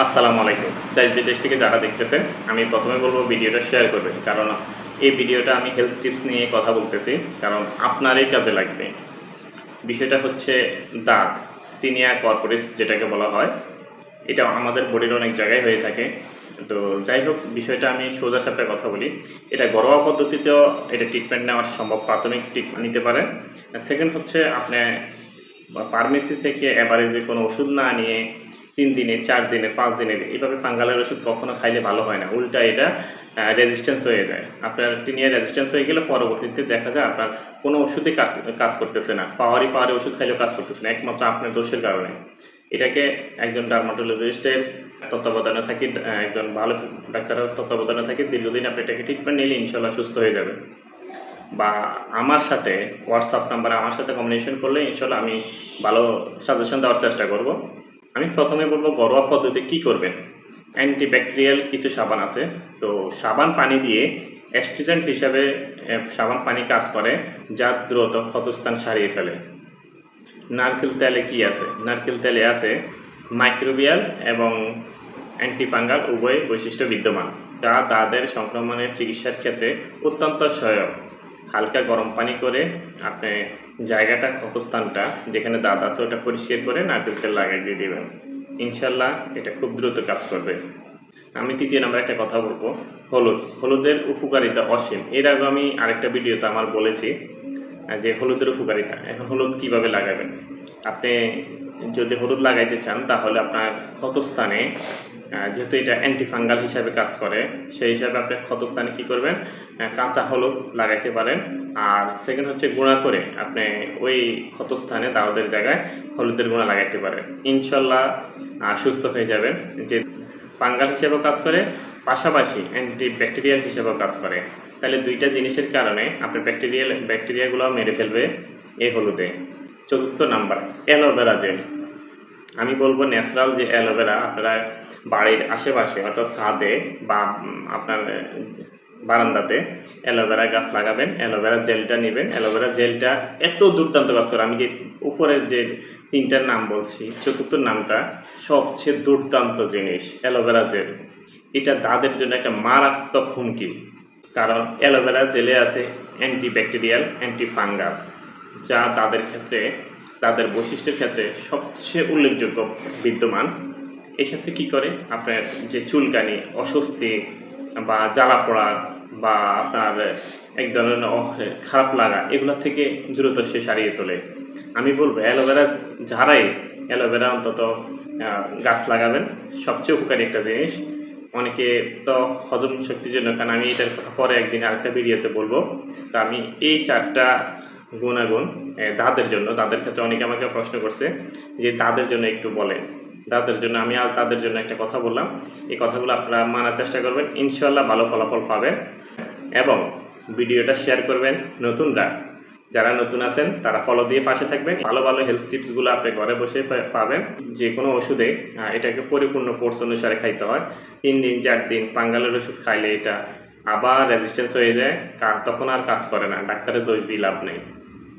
আসসালামু আলাইকুম। দেশ বিদেশ থেকে যারা দেখতেছেন, আমি প্রথমে বলব ভিডিওটা শেয়ার করবেন। কারণ এই ভিডিওটা আমি হেলথ টিপস নিয়ে কথা বলতেছি, কারণ আপনারই কাজে লাগবে। বিষয়টা হচ্ছে দাঁত টিনিয়া কর্পোরেস যেটাকে বলা হয়। এটা আমাদের বডির অনেক জায়গায় হয়ে থাকে। তো যাই হোক, বিষয়টা আমি সোজা সাপটা কথা বলি। এটা ঘরোয়া পদ্ধতিতেও এটা ট্রিটমেন্ট নেওয়া সম্ভব, প্রাথমিক ট্রিটমেন্ট নিতে পারেন। সেকেন্ড হচ্ছে আপনি ফার্মেসি থেকে অ্যাভারেজে কোনো ওষুধ না নিয়ে তিন দিনে, চার দিনে, পাঁচ দিনে। এইভাবে ফাঙ্গালের ওষুধ কখনো খাইলে ভালো হয় না। উল্টা এটা রেজিস্ট্যান্স হয়ে যায়। আপনার টিনিয়া রেজিস্ট্যান্স হয়ে গেলে পরবর্তীতে দেখা যায় আপনার কোনো ওষুধই কাজ করতেছে না। পাওয়ারই পাওয়ারে ওষুধ খাইলেও কাজ করতেছে না। একমাত্র আপনার দোষের কারণে। এটাকে একজন ডার্মাটোলজিস্টের তত্ত্বাবধানে থাকি একজন ভালো ডাক্তারের তত্ত্বাবধানে থাকি, দীর্ঘদিন আপনি এটাকে ট্রিটমেন্ট নিলে ইনশাল্লাহ সুস্থ হয়ে যাবে। বা আমার সাথে হোয়াটসঅ্যাপ নাম্বারে আমার সাথে কমিউনিকেশন করলে ইনশাল্লাহ আমি ভালো সাজেশন দেওয়ার চেষ্টা করব। আমি প্রথমে বলব ঘরোয়া পদ্ধতি কি করবেন? অ্যান্টিব্যাকটেরিয়াল কিছু সাবান আছে। তো সাবান পানি দিয়ে অ্যাস্ট্রিজেন্ট হিসাবে সাবান পানি কাজ করে যা দ্রুত ক্ষতস্থান সারিয়ে ফেলে। নারকেল তেলে কি আছে? নারকেল তেলে আছে মাইক্রোবিয়াল এবং অ্যান্টিপাঙ্গাল উভয় বৈশিষ্ট্য বিদ্যমান, যা তাদের সংক্রমণের চিকিৎসার ক্ষেত্রে অত্যন্ত সহায়ক। হালকা গরম পানি করে আপনি জায়গাটা, ক্ষতস্থানটা, যেখানে দাঁত আছে ওটা পরিষ্কার করে নারকেল তেল লাগিয়ে দিয়ে দেবেন। ইনশাল্লাহ এটা খুব দ্রুত কাজ করবে। আমি তৃতীয় নাম্বার একটা কথা বলব, হলুদ। হলুদের উপকারিতা অসীম। এর আগে আমি আরেকটা ভিডিওতে আমার বলেছি যে হলুদের উপকারিতা। এখন হলুদ কীভাবে লাগাবেন? আপনি যদি হলুদ লাগাইতে চান, তাহলে আপনার ক্ষতস্থানে যেহেতু এটা অ্যান্টিফাঙ্গাল হিসাবে কাজ করে, সেই হিসাবে আপনি ক্ষতস্থানে কি করবেন? কাঁচা হলুদ লাগাইতে পারেন। আর সেকেন্ড হচ্ছে গুঁড়া করে আপনি ওই ক্ষতস্থানে দাওদের জায়গায় হলুদের গুঁড়া লাগাইতে পারেন। ইনশাল্লাহ সুস্থ হয়ে যাবেন। যে ফাঙ্গাল হিসেবেও কাজ করে, পাশাপাশি অ্যান্টি ব্যাকটেরিয়াল হিসেবেও কাজ করে। তাহলে দুইটা জিনিসের কারণে আপনার ব্যাকটেরিয়াল ব্যাকটেরিয়াগুলো মেরে ফেলবে এই হলুদে। চতুর্থ নাম্বার, অ্যালোভেরা জেল। আমি বলব ন্যাচারাল যে অ্যালোভেরা, আপনারা বাড়ির আশেপাশে, অর্থাৎ ছাদে বা আপনার বারান্দাতে অ্যালোভেরা গাছ লাগাবেন, অ্যালোভেরা জেলটা নেবেন। অ্যালোভেরা জেলটা এত দুর্দান্ত কাজ করে, আমি যে উপরের যে তিনটার নাম বলছি, চতুর্থ নামটা সবচেয়ে দুর্দান্ত জিনিস, অ্যালোভেরা জেল। এটা দাঁতের জন্য একটা মারাত্মক হুমকি, কারণ অ্যালোভেরা জেলে আছে অ্যান্টি ব্যাকটেরিয়াল অ্যান্টি ফাঙ্গাল যা তাদের ক্ষেত্রে, তাদের বৈশিষ্ট্যের ক্ষেত্রে সবচেয়ে উল্লেখযোগ্য বিদ্যমান। এক্ষেত্রে কি করে? আপনার যে চুলকানি, অস্বস্তি বা জ্বালা পড়া বা আপনার এক ধরনের খারাপ লাগা, এগুলো থেকে দ্রুত সে সারিয়ে তোলে। আমি বলব, অ্যালোভেরা যারাই, অ্যালোভেরা অন্তত গাছ লাগাবেন, সবচেয়ে উপকারী একটা জিনিস। অনেকে তো হজম শক্তির জন্য, কারণ আমি এটার কথা পরে একদিন আরেকটা ভিডিওতে বলব। তো আমি এই চারটা গুণাগুণ দাঁতের জন্য দাঁতের ক্ষেত্রে অনেকে আমাকে প্রশ্ন করছে যে দাঁতের জন্য একটু বলেন দাঁতের জন্য, আমি আজ তাদের জন্য একটা কথা বললাম। এই কথাগুলো আপনারা মানার চেষ্টা করবেন ইনশাল্লাহ ভালো ফলাফল পাবেন এবং ভিডিওটা শেয়ার করবেন নতুনরা। যারা নতুন আছেন, তারা ফলো দিয়ে পাশে থাকবেন। ভালো ভালো হেলথ টিপসগুলো আপনি ঘরে বসে পাবেন। যে কোনো ওষুধে এটাকে পরিপূর্ণ কোর্স অনুসারে খাইতে হয়। তিন দিন, চার দিন, পাঙ্গালের ওষুধ খাইলে এটা আবার রেজিস্ট্যান্স হয়ে যায় তখন আর কাজ করে না। ডাক্তারের দোষ দিয়ে লাভ নেই।